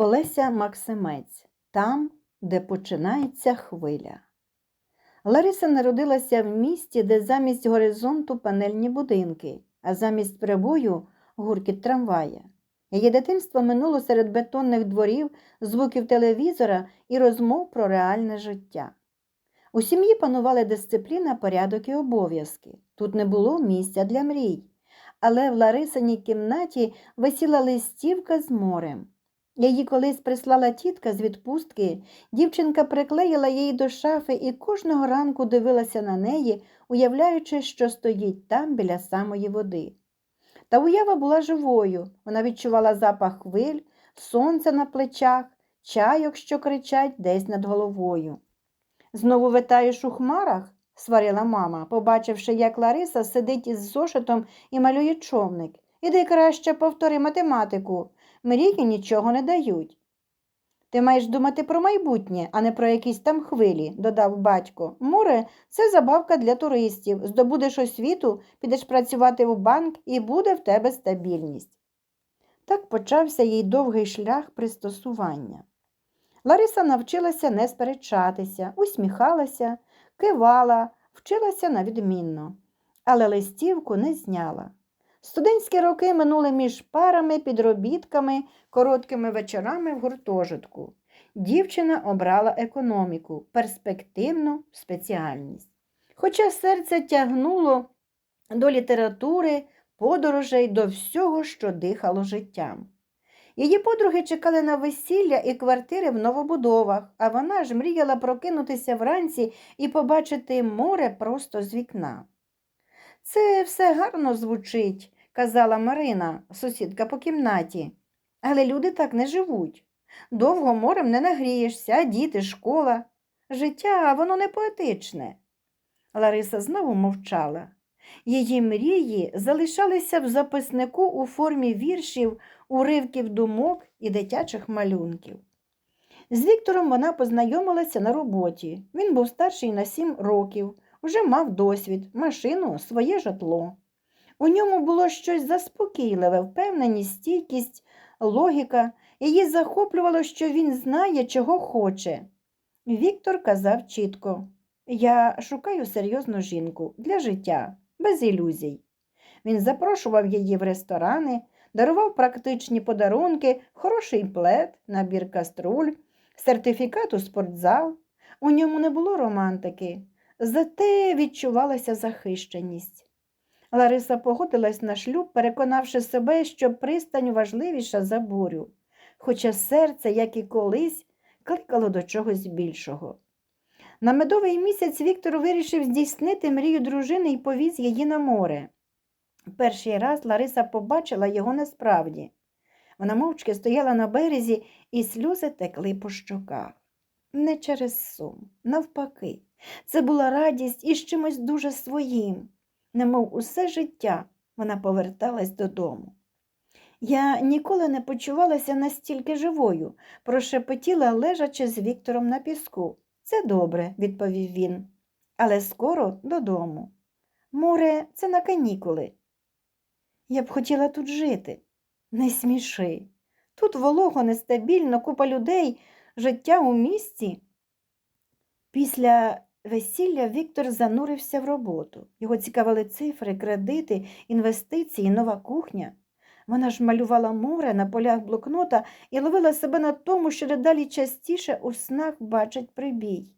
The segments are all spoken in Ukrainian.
Олеся Максимець там, де починається хвиля. Лариса народилася в місті, де замість горизонту панельні будинки, а замість прибою гуркіт трамвая. Її дитинство минуло серед бетонних дворів, звуків телевізора і розмов про реальне життя. У сім'ї панували дисципліна, порядок і обов'язки. Тут не було місця для мрій, але в Ларисиній кімнаті висіла листівка з морем. Її колись прислала тітка з відпустки, дівчинка приклеїла її до шафи і кожного ранку дивилася на неї, уявляючи, що стоїть там біля самої води. Та уява була живою, вона відчувала запах хвиль, сонця на плечах, чайок, що кричать десь над головою. Знову витаєш у хмарах? сварила мама, побачивши, як Лариса сидить із зошитом і малює човник. Іди краще повтори математику. Мрії нічого не дають. Ти маєш думати про майбутнє, а не про якісь там хвилі, додав батько. Море це забавка для туристів. Здобудеш освіту, підеш працювати у банк і буде в тебе стабільність. Так почався їй довгий шлях пристосування. Лариса навчилася не сперечатися, усміхалася, кивала, вчилася на відмінно, але листівку не зняла. Студентські роки минули між парами, підробітками, короткими вечорами в гуртожитку. Дівчина обрала економіку, перспективну спеціальність. Хоча серце тягнуло до літератури, подорожей, до всього, що дихало життям. Її подруги чекали на весілля і квартири в новобудовах, а вона ж мріяла прокинутися вранці і побачити море просто з вікна. Це все гарно звучить, казала Марина, сусідка по кімнаті. Але люди так не живуть. Довго морем не нагрієшся, діти, школа. Життя воно не поетичне. Лариса знову мовчала. Її мрії залишалися в записнику у формі віршів, уривків думок і дитячих малюнків. З Віктором вона познайомилася на роботі. Він був старший на сім років, вже мав досвід, машину, своє житло. У ньому було щось заспокійливе, впевненість, стійкість, логіка. Її захоплювало, що він знає, чого хоче. Віктор казав чітко Я шукаю серйозну жінку для життя, без ілюзій. Він запрошував її в ресторани, дарував практичні подарунки, хороший плед, набір каструль, сертифікат у спортзал. У ньому не було романтики, зате відчувалася захищеність. Лариса погодилась на шлюб, переконавши себе, що пристань важливіша за бурю, хоча серце, як і колись, кликало до чогось більшого. На медовий місяць Віктор вирішив здійснити мрію дружини і повіз її на море. Перший раз Лариса побачила його насправді. Вона мовчки стояла на березі, і сльози текли по щоках. Не через сум, навпаки, це була радість із чимось дуже своїм немов усе життя вона поверталась додому. Я ніколи не почувалася настільки живою, прошепотіла, лежачи з Віктором на піску. Це добре, відповів він, але скоро додому. Море, це на канікули. Я б хотіла тут жити. Не сміши. Тут волого, нестабільно, купа людей, життя у місті. Після весілля Віктор занурився в роботу. Його цікавили цифри, кредити, інвестиції, нова кухня. Вона ж малювала море на полях блокнота і ловила себе на тому, що дедалі частіше у снах бачить прибій.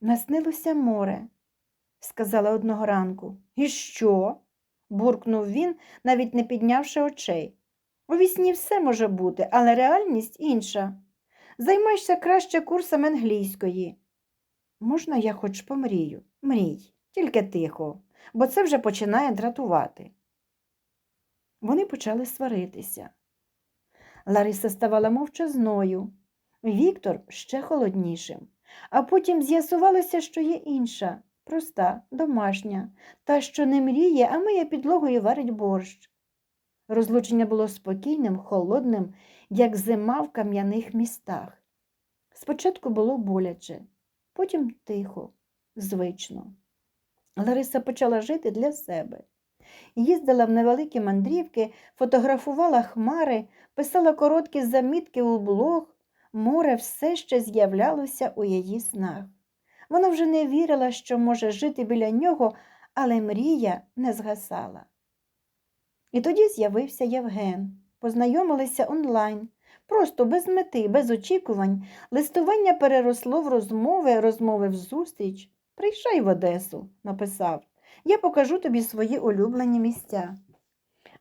Наснилося море, сказала одного ранку. І що? буркнув він, навіть не піднявши очей. У вісні все може бути, але реальність інша. Займайся краще курсом англійської. Можна я хоч помрію? Мрій, тільки тихо, бо це вже починає дратувати. Вони почали сваритися. Лариса ставала мовчазною, Віктор ще холоднішим, а потім з'ясувалося, що є інша, проста, домашня, та, що не мріє, а миє підлогу і варить борщ. Розлучення було спокійним, холодним, як зима в кам'яних містах. Спочатку було боляче потім тихо, звично. Лариса почала жити для себе. їздила в невеликі мандрівки, фотографувала хмари, писала короткі замітки у блог, море все ще з'являлося у її снах. Вона вже не вірила, що може жити біля нього, але мрія не згасала. І тоді з'явився Євген. Познайомилися онлайн, просто без мети, без очікувань. Листування переросло в розмови, розмови в зустріч. Приїжджай в Одесу, написав. Я покажу тобі свої улюблені місця.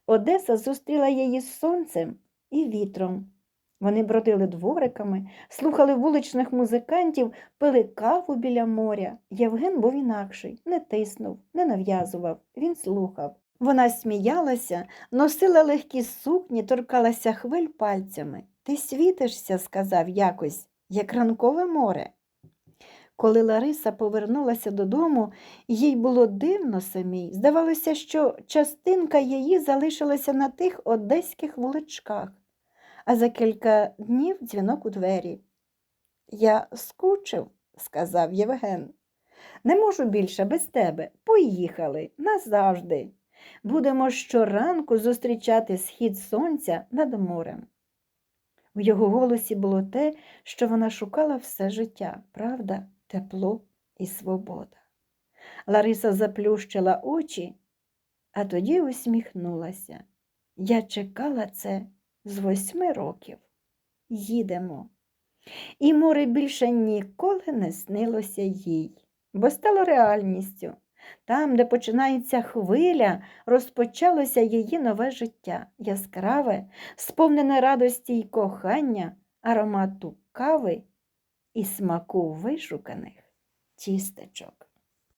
Одеса зустріла її з сонцем і вітром. Вони бродили двориками, слухали вуличних музикантів, пили каву біля моря. Євген був інакший, не тиснув, не нав'язував, він слухав. Вона сміялася, носила легкі сукні, торкалася хвиль пальцями. Ти світишся, сказав якось, як ранкове море. Коли Лариса повернулася додому, їй було дивно самій. Здавалося, що частинка її залишилася на тих одеських вуличках, а за кілька днів дзвінок у двері. Я скучив, сказав Євген. Не можу більше без тебе. Поїхали назавжди. Будемо щоранку зустрічати схід сонця над морем. В його голосі було те, що вона шукала все життя, правда, тепло і свобода. Лариса заплющила очі, а тоді усміхнулася. Я чекала це з восьми років. Їдемо. І море більше ніколи не снилося їй, бо стало реальністю. Там, де починається хвиля, розпочалося її нове життя, яскраве, сповнене радості й кохання, аромату кави і смаку вишуканих тістечок.